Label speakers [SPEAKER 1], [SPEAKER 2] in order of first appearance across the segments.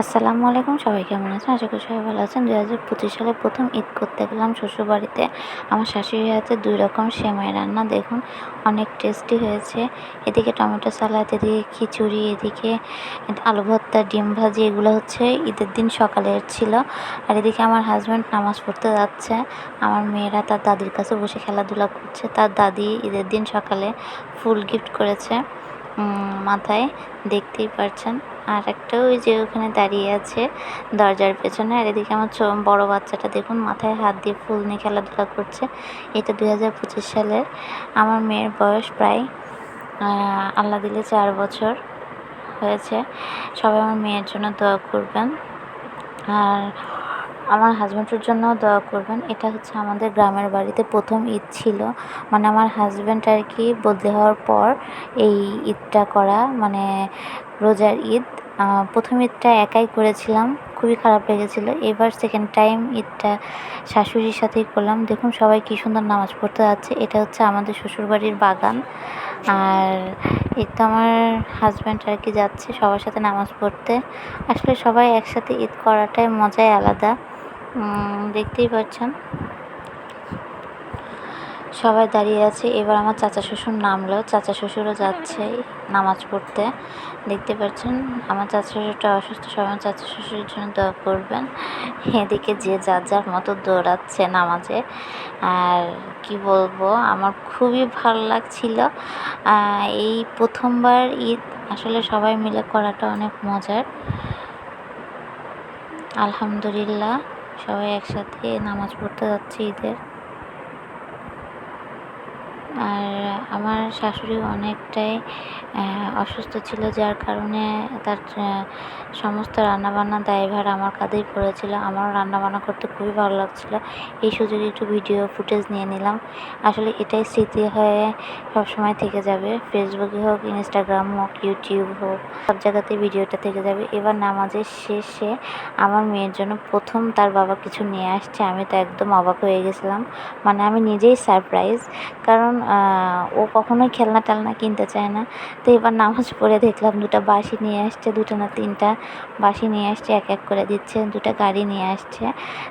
[SPEAKER 1] আসসালামু আলাইকুম, সবাই কেমন আছেন? আশা করি সবাই ভালো আছেন। দুই হাজার পঁচিশ সালে প্রথম ঈদ করতে গেলাম শ্বশুরবাড়িতে। আমার শাশুড়ি হাতে দুই রকম সেমাই রান্না। দেখুন, অনেক টেস্টি হয়েছে। এদিকে টমেটো সালাদ, এদিকে খিচুড়ি, এদিকে আলু ভর্তা, ডিম ভাজি, এগুলো হচ্ছে ঈদের দিন সকালের ছিল। আর এদিকে আমার হাজব্যান্ড নামাজ পড়তে যাচ্ছে। আমার মেয়েরা তার দাদির কাছে বসে খেলাধুলা করছে। তার দাদি ঈদের দিন সকালে ফুল গিফট করেছে। মাথায় দেখতেই পারছেন। আর একটা ওই যে ওখানে দাঁড়িয়ে আছে দরজার পেছনে। আর এদিকে আমার বড় বাচ্চাটা দেখুন মাথায় হাত দিয়ে ফুল নিয়ে খেলাধুলা করছে। এটা দুই হাজার পঁচিশ সালের। আমার মেয়ের বয়স প্রায় আল্লাহ দিলে চার বছর হয়েছে। সবাই আমার মেয়ের জন্য দোয়া করবেন। আর আমার হাজব্যান্ডের জন্য দোয়া করবেন। এটা হচ্ছে আমাদের গ্রামের বাড়িতে প্রথম ঈদ ছিল। মানে আমার হাজব্যান্ড আর কি বদলি হওয়ার পর এই ঈদটা করা মানে রোজার ঈদ। প্রথম ঈদটা একাই করেছিলাম। খুবই খারাপ লেগেছিলো। এবার সেকেন্ড টাইম ঈদটা শাশুড়ির সাথেই করলাম। দেখুন সবাই কী সুন্দর নামাজ পড়তে যাচ্ছে। এটা হচ্ছে আমাদের শ্বশুরবাড়ির বাগান। আর এই তো আমার হাজব্যান্ড আর কি যাচ্ছে সবার সাথে নামাজ পড়তে। আসলে সবাই একসাথে ঈদ করাটাই মজাই আলাদা। দেখতেই পাচ্ছেন। সবাই দাঁড়িয়ে আছে। এবার আমার চাচা শ্বশুর নামলো। চাচা শ্বশুরও যাচ্ছে নামাজ পড়তে। দেখতে পাচ্ছেন, আমার চাচা শ্বশুরটা অসুস্থ। সবাই আমার চাচা শ্বশুরের জন্য দোয়া করবেন। এদিকে যে যার যার মতো দৌড়াচ্ছে নামাজে। আর কি বলব, আমার খুবই ভালো লাগছিল। এই প্রথমবার ঈদ, আসলে সবাই মিলে করাটা অনেক মজার। আলহামদুলিল্লাহ। সবাই একসাথে নামাজ পড়তে যাচ্ছে ঈদের। আর আমার শাশুড়ি অনেকটাই অসুস্থ ছিল যার কারণে তার সমস্ত রান্নাবান্নার দায়ভার আমার কাঁধেই পড়েছিল। আমারও রান্নাবান্না করতে খুবই ভালো লাগছিল। এই সুযোগে একটু ভিডিও ফুটেজ নিয়ে নিলাম। আসলে এটাই স্মৃতি হয়ে সবসময় থেকে যাবে। ফেসবুকে হোক ইনস্টাগ্রাম হোক ইউটিউব হোক, সব জায়গাতেই ভিডিওটা থেকে যাবে। এবার নামাজের শেষে আমার মেয়ের জন্য প্রথম তার বাবা কিছু নিয়ে আসছে। আমি তো একদম অবাক হয়ে গেছিলাম। মানে আমি নিজেই সারপ্রাইজ কারণ ও কখনোই খেলনা টেলনা কিনতে চায় না। তো এবার নামাজ পড়ে দেখলাম দুটো বাঁশি নিয়ে আসছে, দুটো না তিনটা বাঁশি নিয়ে আসছে, এক এক করে দিচ্ছে, দুটো গাড়ি নিয়ে আসছে।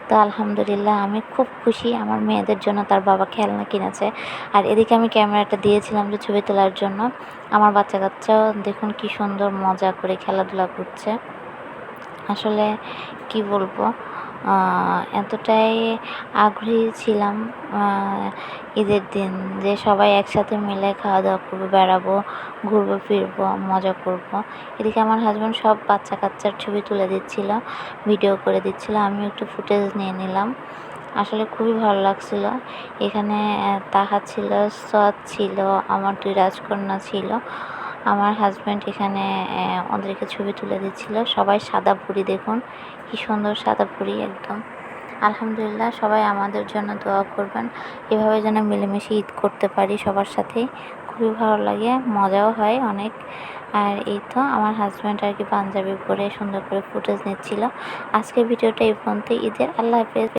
[SPEAKER 1] তো আলহামদুলিল্লাহ আমি খুব খুশি, আমার মেয়েদের জন্য তার বাবা খেলনা কিনেছে। আর এদিকে আমি ক্যামেরাটা দিয়েছিলাম যে ছবি তোলার জন্য। আমার বাচ্চা কাচ্চাও দেখুন কি সুন্দর মজা করে খেলাধুলা করছে। আসলে কি বলব? এতটাই আগ্রহী ছিলাম ঈদের দিন যে সবাই একসাথে মিলে খাওয়া দাওয়া করব, বেড়াবো, ঘুরবো, ফিরবো, মজা করব। এদিকে আমার হাজব্যান্ড সব বাচ্চা কাচ্চার ছবি তুলে দিচ্ছিল ভিডিও করে দিচ্ছিল আমি একটু ফুটেজ নিয়ে নিলাম। আসলে খুবই ভালো লাগছিল। এখানে তাহা ছিল, সৎ ছিল, আমার দুই রাজকন্যা ছিল। আমার হাজব্যান্ড এখানে ওদেরকে ছবি তুলে দিচ্ছিল। সবাই সাদা পুরি দেখুন, কি সুন্দর সাদা পুরি একদম। আলহামদুলিল্লাহ, সবাই আমাদের জন্য দোয়া করবেন। এভাবে যেন মিলেমিশে ঈদ করতে পারি সবার সাথেই। খুবই ভালো লাগে, মজাও হয় অনেক। আর এই তো, আমার হাজব্যান্ড আর কি পাঞ্জাবি পরে সুন্দর করে ফুটেজ নিচ্ছিল। আজকের ভিডিওটা এই পর্যন্ত ঈদের আল্লাহ হাফেজ।